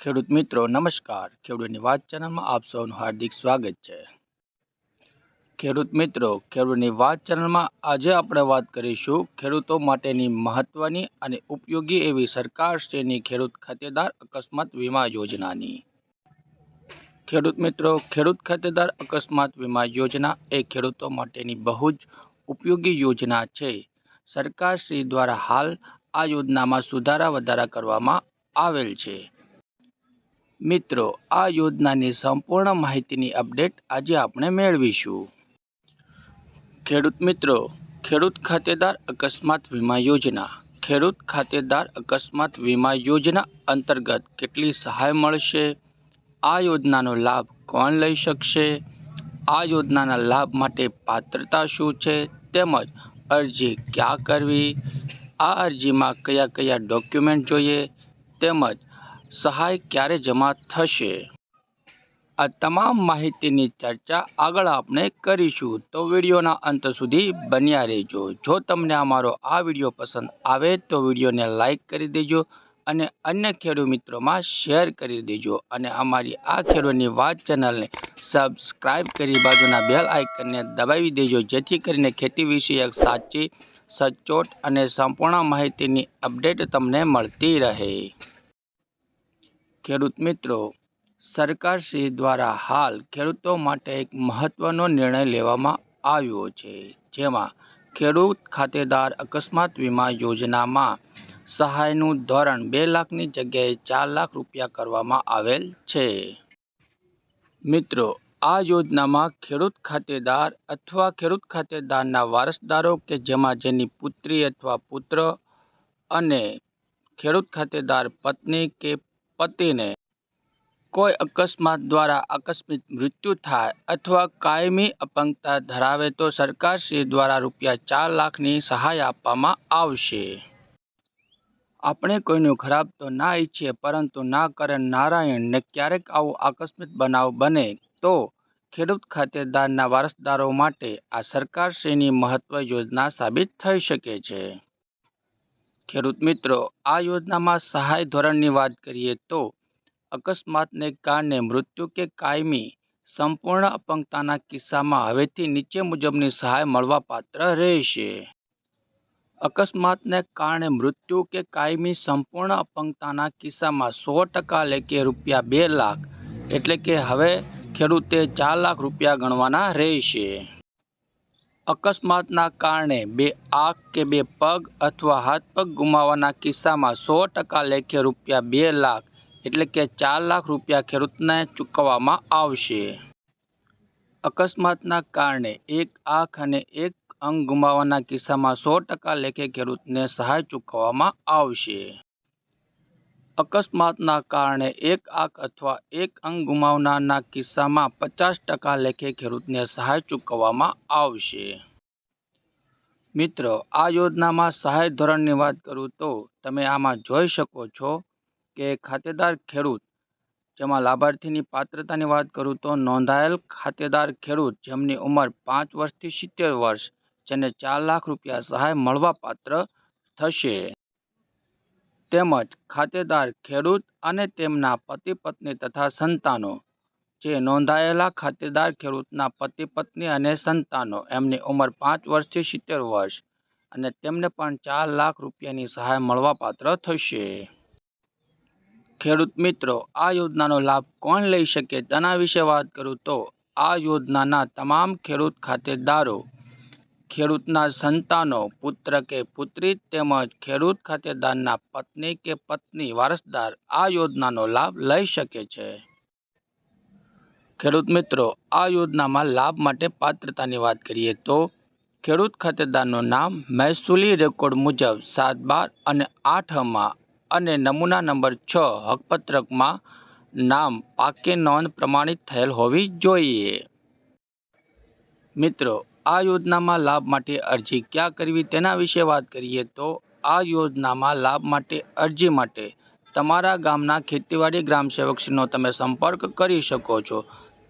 ખેડૂત મિત્રો, નમસ્કાર. ખેડૂતની વાત ચેનલમાં આપ સૌનું હાર્દિક સ્વાગત છે. ખેડૂત મિત્રો, ખેડૂતની વાત ચેનલમાં આજે આપણે વાત કરીશું ખેડૂતો માટેની મહત્ત્વની અને ઉપયોગી એવી સરકારશ્રીની ખેડૂત ખાતેદાર અકસ્માત વીમા યોજનાની. ખેડૂત મિત્રો, ખેડૂત ખાતેદાર અકસ્માત વીમા યોજના એ ખેડૂતો માટેની બહુ જ ઉપયોગી યોજના છે. સરકારશ્રી દ્વારા હાલ આ યોજનામાં સુધારા વધારા કરવામાં આવેલ છે. મિત્રો, આ યોજનાની સંપૂર્ણ માહિતીની અપડેટ આજે આપણે મેળવીશું. ખેડૂત મિત્રો, ખેડૂત ખાતેદાર અકસ્માત વીમા યોજના. ખેડૂત ખાતેદાર અકસ્માત વીમા યોજના અંતર્ગત કેટલી સહાય મળશે? આ યોજનાનો લાભ કોણ લઈ શકશે? આ યોજનાના લાભ માટે પાત્રતા શું છે? તેમજ અરજી ક્યાં કરવી? આ અરજીમાં કયા કયા ડોક્યુમેન્ટ જોઈએ? તેમજ સહાય ક્યારે જમા થશે? આ તમામ માહિતીની ચર્ચા આગળ આપણે કરીશું. તો વિડીયોના અંત સુધી બન્યા રહેજો. જો તમને અમારો આ વીડિયો પસંદ આવે તો વિડીયોને લાઈક કરી દેજો અને અન્ય ખેડૂત મિત્રોમાં શેર કરી દેજો. અને અમારી આ ખેડૂતની વાત ચેનલને સબસ્ક્રાઈબ કરી બાજુના બેલ આઇકનને દબાવી દેજો, જેથી કરીને ખેતી વિષયક સાચી, સચોટ અને સંપૂર્ણ માહિતીની અપડેટ તમને મળતી રહે. ખેડૂત મિત્રો સરકારશ્રી દ્વારા હાલ ખેડૂતો માટે એક મહત્ત્વનો નિર્ણય લેવામાં આવ્યો છે, જેમાં ખેડૂત ખાતેદાર અકસ્માત વીમા યોજનામાં સહાયનું ધોરણ બે લાખની જગ્યાએ ચાર લાખ રૂપિયા કરવામાં આવેલ છે. મિત્રો, આ યોજનામાં ખેડૂત ખાતેદાર અથવા ખેડૂત ખાતેદારના વારસદારો કે જેમાં જેની પુત્રી અથવા પુત્ર અને ખેડૂત ખાતેદાર પત્ની કે પતિને કોઈ અકસ્માત દ્વારા આકસ્મિક મૃત્યુ થાય અથવા કાયમી અપંગતા ધરાવે તો સરકારશ્રી દ્વારા રૂપિયા ચાર લાખની સહાય આપવામાં આવશે. આપણે કોઈનું ખરાબ તો ના ઈચ્છીએ પરંતુ ના કરણ નારાયણને ક્યારેક આવો આકસ્મિક બનાવ બને તો ખેડૂત ખાતેદારના વારસદારો માટે આ સરકારશ્રીની મહત્વ યોજના સાબિત થઈ શકે છે. ખેડૂત મિત્રો, આ યોજનામાં સહાય ધોરણની વાત કરીએ તો, અકસ્માતને કારણે મૃત્યુ કે કાયમી સંપૂર્ણ અપંગતાના કિસ્સામાં હવેથી નીચે મુજબની સહાય મળવાપાત્ર રહેશે. અકસ્માતને કારણે મૃત્યુ કે કાયમી સંપૂર્ણ અપંગતાના કિસ્સામાં સો ટકા લેખે રૂપિયા બે લાખ, એટલે કે હવે ખેડૂતે ચાર લાખ રૂપિયા ગણવાના રહેશે. અકસ્માતના કારણે બે આંખ કે બે પગ અથવા હાથ પગ ગુમાવવાના કિસ્સામાં સો ટકા લેખે રૂપિયા બે લાખ એટલે કે ચાર લાખ રૂપિયા ખેડૂતને ચૂકવવામાં આવશે. અકસ્માતના કારણે એક આંખ અને એક અંગ ગુમાવવાના કિસ્સામાં સો ટકા લેખે ખેડૂતને સહાય ચૂકવવામાં આવશે. અકસ્માતના કારણે એક આંખ અથવા એક અંગ ગુમાવનારના કિસ્સામાં પચાસ ટકા લેખે ખેડૂતને સહાય ચૂકવવામાં આવશે. મિત્રો, આ યોજનામાં સહાય ધોરણની વાત કરું તો તમે આમાં જોઈ શકો છો કે ખાતેદાર ખેડૂત, જેમાં લાભાર્થીની પાત્રતાની વાત કરું તો નોંધાયેલ ખાતેદાર ખેડૂત જેમની ઉંમર પાંચ વર્ષથી સિત્તેર વર્ષ, જેને ચાર લાખ રૂપિયા સહાય મળવાપાત્ર થશે. તેમજ ખાતેદાર ખેડૂત અને તેમના પતિ પત્ની તથા સંતાનો, જે નોંધાયેલા ખાતેદાર ખેડૂતના પતિ પત્ની અને સંતાનો એમની ઉંમર પાંચ વર્ષથી સિત્તેર વર્ષ અને તેમને પણ ચાર લાખ રૂપિયાની સહાય મળવાપાત્ર થશે. ખેડૂત મિત્રો, આ યોજનાનો લાભ કોણ લઈ શકે તેના વિશે વાત કરું તો, આ યોજનાના તમામ ખેડૂત ખાતેદારો ખેડૂતના સંતાનો, પુત્ર કે પુત્રી તેમજ ખેડૂત ખાતેદારના પત્ની કે પત્ની વારસદાર આ યોજનાનો લાભ લઈ શકે છે. ખેડૂત મિત્રો, આ યોજનામાં લાભ માટે પાત્રતાની વાત કરીએ તો ખેડૂત ખાતેદારનું નામ મહેસૂલી રેકોર્ડ મુજબ સાત બાર અને આઠમાં અને નમૂના નંબર છ હકપત્રકમાં નામ પાકે નોંધ પ્રમાણિત થયેલ હોવી જોઈએ. મિત્રો આ યોજનામાં લાભ માટે અરજી ક્યાં કરવી તેના વિશે વાત કરીએ તો આ યોજનામાં લાભ માટે અરજી માટે તમારા ગામના ખેતીવાડી ગ્રામ સેવકશ્રીનો તમે સંપર્ક કરી શકો છો.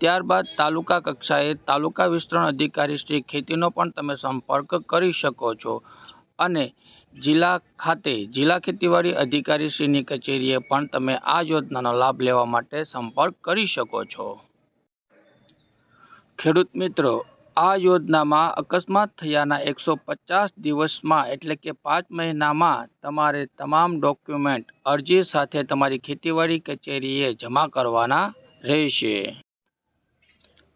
ત્યારબાદ તાલુકા કક્ષાએ તાલુકા વિસ્તરણ અધિકારીશ્રી ખેતીનો પણ તમે સંપર્ક કરી શકો છો. અને જિલ્લા ખાતે જિલ્લા ખેતીવાડી અધિકારીશ્રીની કચેરીએ પણ તમે આ યોજનાનો લાભ લેવા માટે સંપર્ક કરી શકો છો. ખેડૂત મિત્રો આ યોજનામાં અકસ્માત થયાના એકસો પચાસ દિવસમાં એટલે કે પાંચ મહિનામાં તમારે તમામ ડોક્યુમેન્ટ અરજી સાથે તમારી ખેતીવાડી કચેરીએ જમા કરવાના રહેશે.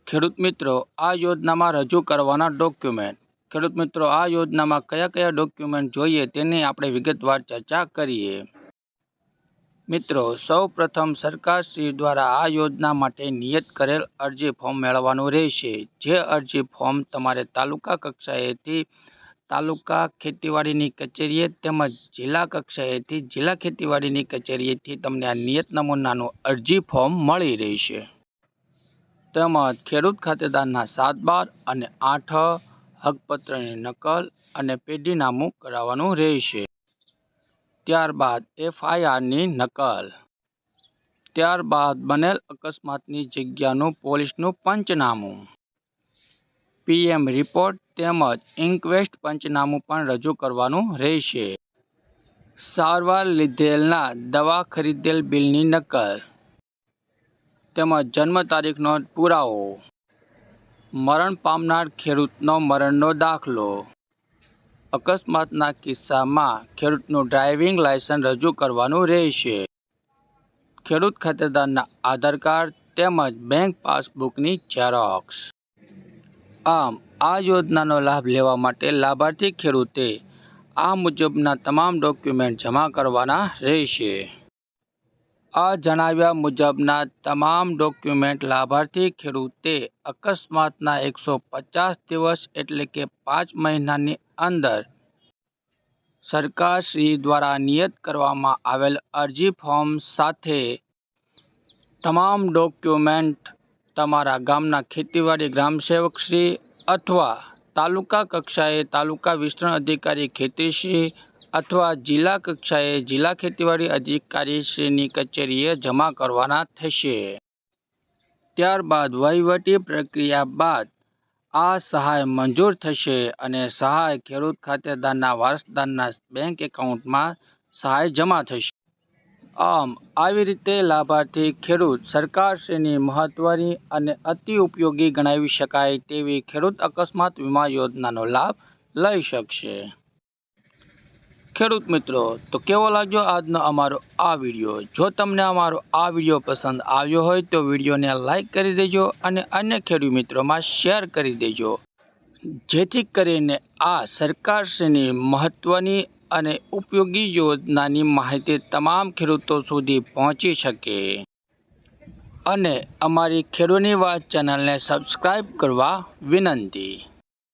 ખેડૂત મિત્રો, આ યોજનામાં રજૂ કરવાના ડોક્યુમેન્ટ. ખેડૂત મિત્રો, આ યોજનામાં કયા કયા ડોક્યુમેન્ટ જોઈએ તેની આપણે વિગતવાર ચર્ચા કરીએ. મિત્રો, સૌપ્રથમ સરકારશ્રી દ્વારા આ યોજના માટે નિયત કરેલ અરજી ફોર્મ મેળવવાનું રહેશે. જે અરજી ફોર્મ તમારે તાલુકા કક્ષાએથી તાલુકા ખેતીવાડીની કચેરીએ તેમજ જિલ્લા કક્ષાએથી જિલ્લા ખેતીવાડીની કચેરીએથી તમને આ નિયત નમૂનાનું અરજી ફોર્મ મળી રહેશે. તેમજ ખેડૂત ખાતેદારના સાત બાર અને આઠ હકપત્રની નકલ અને પેઢીનામું કરાવવાનું રહેશે. ત્યારબાદ એફઆઈઆરની નકલ. ત્યારબાદ બનેલ અકસ્માતની જગ્યાનું પોલીસનું પંચનામું. પીએમ રિપોર્ટ તેમજ ઇન્ક્વેસ્ટ પંચનામું પણ રજૂ કરવાનું રહેશે. સારવાર લીધેલના દવા ખરીદેલ બિલની નકલ. તેમજ જન્મ તારીખનો પુરાવો. મરણ પામનાર ખેડૂતનો મરણનો દાખલો. અકસ્માતના કિસ્સામાં ખેડૂતનું ડ્રાઇવિંગ લાયસન્સ રજૂ કરવાનું રહેશે. ખેડૂત ખાતેદારના આધાર કાર્ડ તેમજ બેંક પાસબુકની ઝેરોક્સ. આમ, આ યોજનાનો લાભ લેવા માટે લાભાર્થી ખેડૂતે આ મુજબના તમામ ડોક્યુમેન્ટ જમા કરવાના રહેશે. આ જણાવ્યા મુજબના તમામ ડોક્યુમેન્ટ લાભાર્થી ખેડૂતે અકસ્માતના એકસો પચાસ દિવસ એટલે કે પાંચ મહિનાની અંદર સરકારશ્રી દ્વારા નિયત કરવામાં આવેલ અરજી ફોર્મ સાથે તમામ ડોક્યુમેન્ટ તમારા ગામના ખેતીવાડી ગ્રામસેવકશ્રી અથવા તાલુકા કક્ષાએ તાલુકા વિસ્તરણ અધિકારી ખેતીશ્રી અથવા જિલ્લા કક્ષાએ જિલ્લા ખેતીવાડી અધિકારીશ્રીની કચેરીએ જમા કરવાના થશે. ત્યારબાદ વહીવટી પ્રક્રિયા બાદ આ સહાય મંજૂર થશે અને સહાય ખેડૂત ખાતેદારના વારસદારના બેંક એકાઉન્ટમાં સહાય જમા થશે. આમ, આવી રીતે લાભાર્થી ખેડૂત સરકારશ્રીની મહત્ત્વની અને અતિ ઉપયોગી ગણાવી શકાય તેવી ખેડૂત અકસ્માત વીમા યોજનાનો લાભ લઈ શકશે. ખેડૂત મિત્રો, તો કેવો લાગ્યો આજનો અમારો આ વીડિયો? જો તમને અમારો આ વીડિયો પસંદ આવ્યો હોય તો વિડીયોને લાઈક કરી દેજો અને અન્ય ખેડૂત મિત્રોમાં શેર કરી દેજો. જેથી કરીને આ સરકારશ્રીની મહત્ત્વની અને ઉપયોગી યોજનાની માહિતી તમામ ખેડૂતો સુધી પહોંચી શકે. અને અમારી ખેડૂતની વાત ચેનલને સબસ્ક્રાઈબ કરવા વિનંતી.